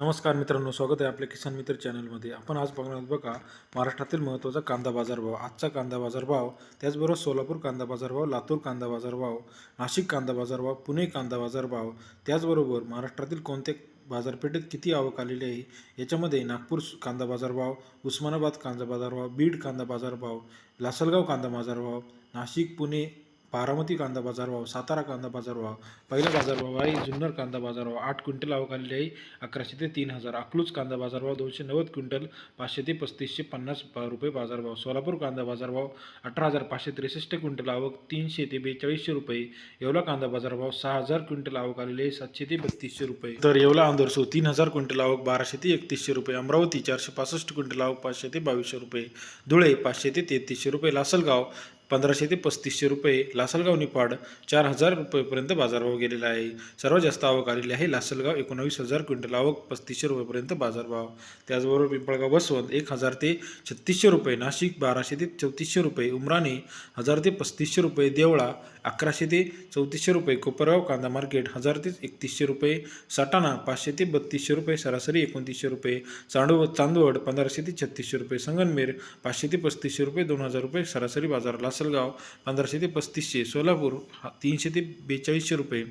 नमस्कार मित्रांनो स्वागत आहे आपल्या किसान मित्र चॅनलमध्ये. आपण आज बघणार आहोत बघा महाराष्ट्रातील महत्त्वाचा कांदा बाजारभाव. आजचा कांदा बाजारभाव त्याचबरोबर सोलापूर कांदा बाजारभाव लातूर कांदा बाजारभाव नाशिक कांदा बाजारभाव पुणे कांदा बाजारभाव त्याचबरोबर महाराष्ट्रातील कोणत्या बाजारपेठेत किती आवक आलेली आहे याच्यामध्ये नागपूर कांदा बाजारभाव उस्मानाबाद कांदा बाजारभाव बीड कांदा बाजारभाव लासलगाव कांदा बाजारभाव नाशिक पुणे बारामती कांदा बाजारभाव सातारा कांदा बाजारभाव पहिला बाजारभाव आहे जुन्नर कांदा बाजारभाव आठ क्विंटल आवक आलेली आहे अकराशे ते तीन हजार. अकलूज कांदा बाजारभाव दोनशे नव्वद क्विंटल पाचशे ते पस्तीसशे पन्नास रुपये बाजारभाव सोलापूर कांदा बाजारभाव अठरा हजार पाचशे त्रेसष्ट क्विंटल आवक तीनशे ते बेचाळीसशे रुपये. येवला कांदा बाजारभाव सहा हजार क्विंटल आवक आलेली आहे सातशे ते बत्तीसशे रुपये. तर येवला आंदोरसो तीन हजार क्विंटल आवक बाराशे ते एकतीसशे रुपये. अमरावती चारशे पासष्ट क्विंटल आवक पाचशे ते बावीसशे रुपये. धुळे पाचशे ते तेहतीसशे रुपये. लासलगाव पंधराशे ते पस्तीसशे रुपये. लासलगाव निफाड चार हजार रुपयेपर्यंत बाजारभाव गेलेला आहे. सर्वात जास्त आवक आलेली आहे लासलगाव एकोणावीस हजार क्विंटल आवक पस्तीसशे रुपयेपर्यंत बाजारभाव. त्याचबरोबर पिंपळगाव बसवंत एक हजार ते छत्तीसशे रुपये नाशिक बाराशे ते चौतीसशे रुपये उमराणे हजार ते पस्तीसशे रुपये देवळा अकराशे ते चौतीसशे रुपये कोपरगाव कांदा मार्केट हजार ते एकतीसशे रुपये साटाणा पाचशे ते बत्तीसशे रुपये सरासरी एकोणतीसशे रुपये चांडव चांदवड पंधराशे ते छत्तीसशे रुपये संगनमेर पाचशे ते पस्तीसशे रुपये दोन हजार रुपये सरासरी बाजार लासलगाव पंधराशे ते पस्तीसशे सोलापूर हा तीनशे ते बेचाळीसशे रुपये.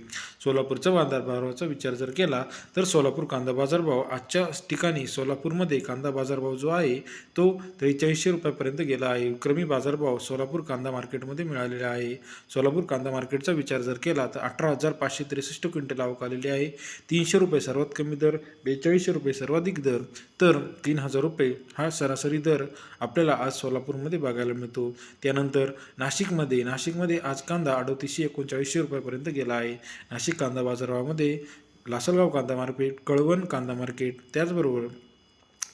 सोलापूरचा बाजारभावाचा विचार जर केला तर सोलापूर कांदा बाजारभाव आजच्या ठिकाणी सोलापूरमध्ये कांदा बाजारभाव जो आहे तो त्रेचाळीसशे रुपयापर्यंत गेला आहे. विक्रमी बाजारभाव सोलापूर कांदा मार्केटमध्ये मिळालेला आहे. सोलापूर कांदा मार्केटचा विचार जर केला तर अठरा हजार पाचशे त्रेसष्ट क्विंटल आवक आलेली आहे. तीनशे रुपये सर्वात कमी दर बेचाळीसशे रुपये सर्वाधिक दर तर तीन हजार रुपये हा सरासरी दर आपल्याला आज सोलापूरमध्ये बघायला मिळतो. त्यानंतर नाशिकमध्ये नाशिकमध्ये आज कांदा अडतीसशे एकोणचाळीसशे रुपयापर्यंत गेला आहे. नाशिक कांदा बाजारभावामध्ये लासलगाव कांदा मार्केट कळवण कांदा मार्केट त्याचबरोबर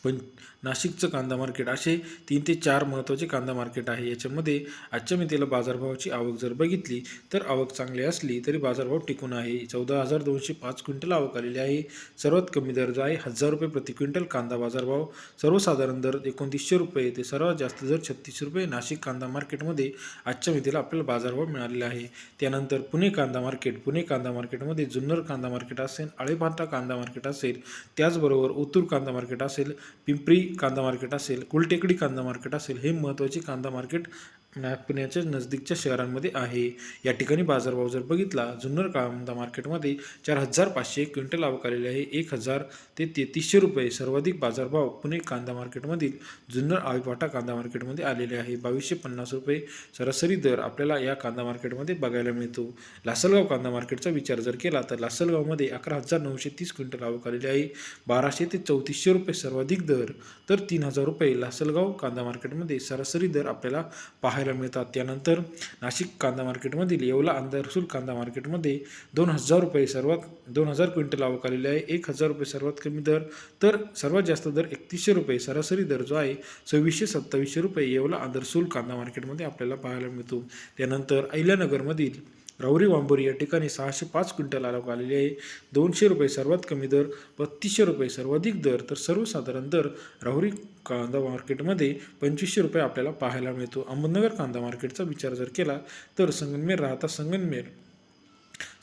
पण नाशिकचं कांदा मार्केट असे तीन ते चार महत्त्वाचे कांदा मार्केट आहे. याच्यामध्ये आजच्या मितीला बाजारभावाची आवक जर बघितली तर आवक चांगली असली तरी बाजारभाव टिकून आहे. चौदा हजार दोनशे पाच क्विंटल आवक आलेली आहे. सर्वात कमी दर जो आहे हजार रुपये प्रति क्विंटल कांदा बाजारभाव. सर्वसाधारण दर एकोणतीसशे रुपये ते सर्वात जास्त दर छत्तीस रुपये नाशिक कांदा मार्केटमध्ये आजच्या मितीला आपल्याला बाजारभाव मिळालेला आहे. त्यानंतर पुणे कांदा मार्केट पुणे कांदा मार्केटमध्ये जुन्नर कांदा मार्केट असेल आळेभाटा कांदा मार्केट असेल त्याचबरोबर ओतूर कांदा मार्केट असेल पिंपरी कांदा मार्केट असेल कुलटेकडी कांदा मार्केट असेल हे महत्त्वाचे कांदा मार्केट पुण्याच्या नजदीकच्या शहरांमध्ये आहे. या ठिकाणी बाजारभाव जर बघितला जुन्नर कांदा मार्केटमध्ये चार हजार पाचशे क्विंटल आवक आलेली आहे. एक हजार ते तेहतीसशे रुपये सर्वाधिक बाजारभाव पुणे कांदा मार्केटमधील जुन्नर आळीपाटा कांदा मार्केटमध्ये आलेले आहे. बावीसशे पन्नास रुपये सरासरी दर आपल्याला या कांदा मार्केटमध्ये बघायला मिळतो. लासलगाव कांदा मार्केटचा विचार जर केला तर लासलगावमध्ये अकरा हजार नऊशे तीस क्विंटल आवक आलेली आहे. बाराशे ते चौतीसशे रुपये सर्वाधिक दर तर तीन हजार रुपये लासलगाव कांदा मार्केटमध्ये सरासरी दर आपल्याला पाहायला पाहायला मिळतात. त्यानंतर नाशिक कांदा मार्केटमधील येवला आंदरसूल कांदा मार्केटमध्ये दोन हजार रुपये सर्वात दोन हजार क्विंटल आवक आलेली आहे. एक हजार रुपये सर्वात कमी दर तर सर्वात जास्त दर एकतीसशे रुपये सरासरी दर जो आहे सव्वीसशे सत्तावीसशे रुपये येवला आदरसूल कांदा मार्केटमध्ये आपल्याला पाहायला मिळतो. त्यानंतर अहिल्यानगरमधील राहुरी वांबोरी या ठिकाणी सहाशे पाच क्विंटल आवक आलेली आहे. दोनशे रुपये सर्वात कमी दर बत्तीसशे रुपये सर्वाधिक दर तर सर्वसाधारण दर राहुरी कांदा मार्केटमध्ये पंचवीसशे रुपये आपल्याला पाहायला मिळतो. अहमदनगर कांदा मार्केटचा विचार जर केला तर संगनमेर राहता संगनमेर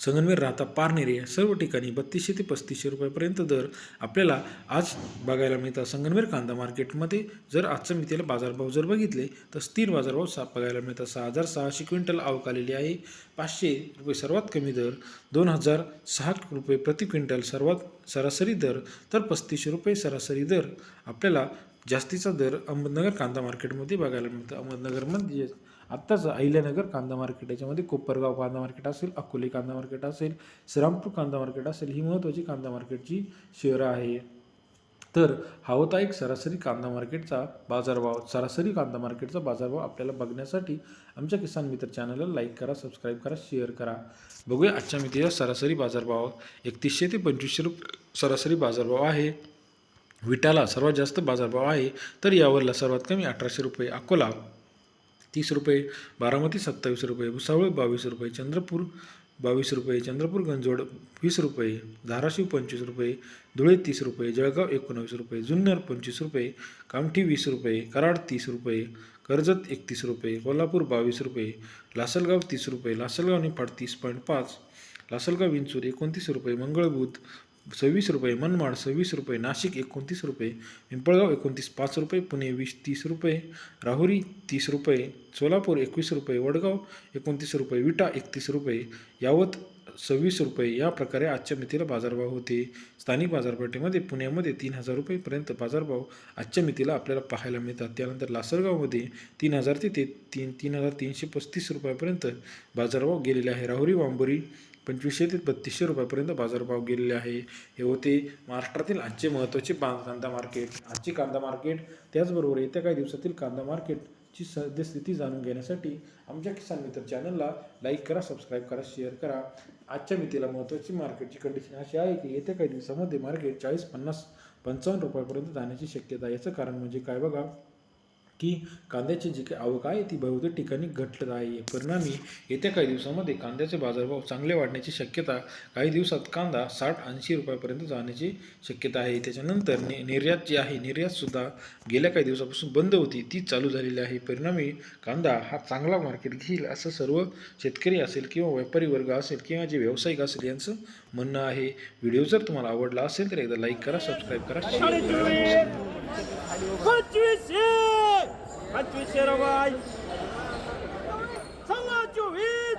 संगनमेर राहता पारनेर या सर्व ठिकाणी बत्तीसशे ते पस्तीसशे रुपयापर्यंत दर आपल्याला आज बघायला मिळतात. संगनमेर कांदा मार्केटमध्ये जर आजच्या मितीला बाजारभाव जर बघितले तर स्थिर बाजारभाव सा बघायला मिळतात. सहा हजार सहाशे क्विंटल आवक आलेली आहे. पाचशे रुपये सर्वात कमी दर दोन हजार सहा रुपये प्रति क्विंटल सर्वात सरासरी दर तर पस्तीसशे रुपये सरासरी दर आपल्याला जास्तीचा दर अहमदनगर कांदा मार्केटमध्ये बघायला मिळतं. अहमदनगरमध्ये आत्ताच अहिल्यानगर कांदा मार्केट याच्यामध्ये कोपरगाव कांदा मार्केट असेल अकोले कांदा मार्केट असेल श्रीरामपूर कांदा मार्केट असेल ही महत्त्वाची कांदा मार्केटची शहरं आहे. तर हा होता एक सरासरी कांदा मार्केटचा बाजारभाव. सरासरी कांदा मार्केटचा बाजारभाव आपल्याला बघण्यासाठी आमच्या किसान मित्र चॅनलला लाईक करा सबस्क्राईब करा शेअर करा. बघूया आजच्या मितीचा सरासरी बाजारभाव. एकतीसशे ते पंचवीसशे रुपये सरासरी बाजारभाव आहे. विटाला सर्वात जास्त बाजारभाव आहे. तर यावरला सर्वात कमी अठराशे रुपये. अकोला तीस रुपये बारामती सत्तावीस रुपये भुसावळ बावीस रुपये चंद्रपूर बावीस रुपये चंद्रपूर गंजोड वीस रुपये धाराशिव पंचवीस रुपये धुळे तीस रुपये जळगाव एकोणावीस रुपये जुन्नर पंचवीस रुपये कामठी वीस रुपये कराड तीस रुपये कर्जत एकतीस रुपये कोल्हापूर बावीस रुपये लासलगाव तीस रुपये लासलगाव निफाड तीस पॉईंट पाच लासलगाव विंचूर एकोणतीस रुपये मंगळबूत सव्वीस रुपये मनमाड सव्वीस रुपये नाशिक एकोणतीस रुपये पिंपळगाव एकोणतीस पाच रुपये पुणे वीस तीस रुपये राहुरी तीस रुपये सोलापूर एकवीस रुपये वडगाव एकोणतीस रुपये विटा एकतीस रुपये यावत सव्वीस रुपये. या प्रकारे आजच्या मितीला बाजारभाव होते. स्थानिक बाजारपेठेमध्ये पुण्यामध्ये तीन हजार रुपयेपर्यंत बाजारभाव आजच्या मितीला आपल्याला पाहायला मिळतात. त्यानंतर लासलगावमध्ये तीन हजार ते तीन तीन हजार तीनशे पस्तीस रुपयापर्यंत बाजारभाव गेलेले आहे. राहुरी वांबोरी पंचवीसशे ते बत्तीसशे रुपयापर्यंत बाजारभाव गेलेले आहे. हे होते महाराष्ट्रातील आजचे महत्त्वाचे कांदा मार्केट. आजची कांदा मार्केट त्याचबरोबर येत्या काही दिवसातील कांदा मार्केटची सद्यस्थिती जाणून घेण्यासाठी आमच्या किसान मित्र चॅनलला लाईक करा सबस्क्राईब करा शेअर करा. आजच्या मितीला महत्त्वाची मार्केटची कंडिशन अशी आहे की येत्या काही दिवसामध्ये मार्केट चाळीस पन्नास पंचावन्न रुपयापर्यंत जाण्याची शक्यता आहे. याचं कारण म्हणजे काय बघा? की कांद्याची जी काही आवक आहे ती बहुतेक ठिकाणी घटत आहे. परिणामी येत्या काही दिवसामध्ये कांद्याचे बाजारभाव चांगले वाढण्याची शक्यता काही दिवसात कांदा साठ ऐंशी रुपयापर्यंत जाण्याची शक्यता आहे. त्याच्यानंतर नि निर्यात जी आहे निर्यातसुद्धा गेल्या काही दिवसापासून बंद होती ती चालू झालेली आहे. परिणामी कांदा हा चांगला मार्केट घेईल असं सर्व शेतकरी असेल किंवा व्यापारी वर्ग असेल किंवा जे व्यावसायिक असेल यांचं म्हणणं आहे. व्हिडिओ जर तुम्हाला आवडला असेल तर एकदा लाईक करा सबस्क्राईब करा. पंचवीसशे रुपये सव्वा चोवीस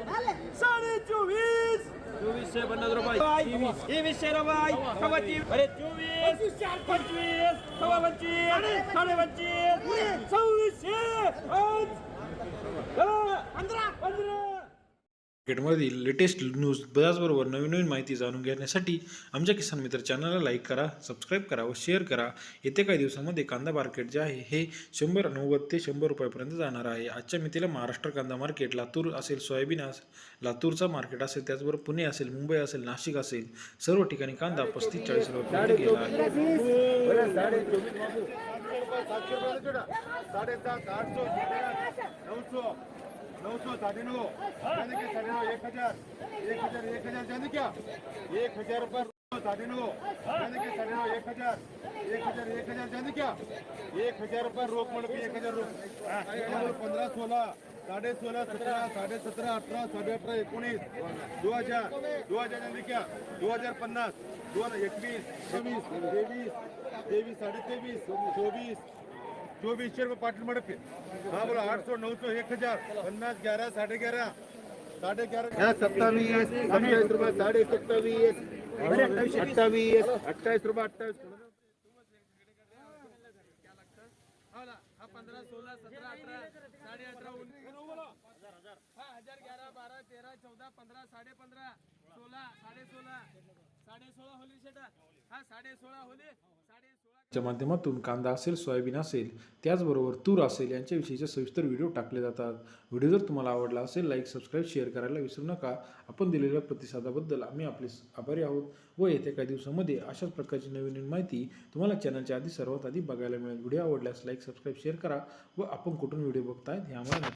साडे चोवीस चोवीसशे पन्नास रुपये. तेवीसशे रुपये. सव्वा तेवीस अरे चोवीस. पंचवीस. सव्वा पंचवीस साडे पंचवीस सव्वीसशे. पंधरा. पंधरा. मार्केटमधील लेटेस्ट न्यूज त्याचबरोबर नवीन नवीन माहिती जाणून घेण्यासाठी आमच्या किसान मित्र चॅनलला लाईक करा सबस्क्राईब करा व शेअर करा. येत्या काही दिवसामध्ये कांदा मार्केट जे आहे हे शंभर नव्वद ते शंभर रुपयापर्यंत जाणार आहे. आजच्या मितीला महाराष्ट्र कांदा मार्केट लातूर असेल सोयाबीन असेल लातूरचा मार्केट असेल त्याचबरोबर पुणे असेल मुंबई असेल नाशिक असेल सर्व ठिकाणी कांदा पस्तीस चाळीस रुपयापर्यंत गेला आहे. साडेसात सौ साडे नऊ जाने के साडे नऊ एक हजार. एक हजार एक हजार. जाने क्या एक हजार रुपये साडे नऊ जाने के साडे नऊ एक हजार. एक हजार एक हजार. जाने क्या एक हजार रुपये रोख म्हणून एक हजार रोख पंधरा सोळा साडे सोळा सतरा साडे सतरा अठरा साडे अठरा एकोणीस दो हजार. दो हजार जाने क्या दो हजार पन्नास दोन एकवीस चोवीस तेवीस तेवीस साडे तेवीस चोवीस चोवीसशे रुपये पाटील मडपे. हा बोला आठ सौ नऊ सौ एक हजार पन्नास ग्यारह साडे ग्यारह साडे ग्यारह सत्तावीस सत्तावीस रुपये साडे सत्तावीस अठ्ठावीस अठ्ठावीस रुपये अठ्ठावीस. हा पंधरा सोळा सतरा अठरा साडे अठरा हा हजार ग्यारा बारा तेरा चौदा पंधरा साडे पंधरा सोळा साडे सोळा च्या माध्यमातून कांदा असेल सोयाबीन असेल त्याचबरोबर तूर असेल यांच्याविषयीचे सविस्तर व्हिडिओ टाकले जातात. व्हिडिओ जर तुम्हाला आवडला असेल लाईक सबस्क्राईब शेअर करायला विसरू नका. आपण दिलेल्या प्रतिसादाबद्दल आम्ही आपले आभारी आहोत व येत्या काही दिवसामध्ये अशाच प्रकारची नवीन नवीन माहिती तुम्हाला चॅनलच्या आधी सर्वात आधी बघायला मिळेल. व्हिडिओ आवडल्यास लाईक सबस्क्राईब शेअर करा व आपण कुठून व्हिडिओ बघतायत हे आम्हाला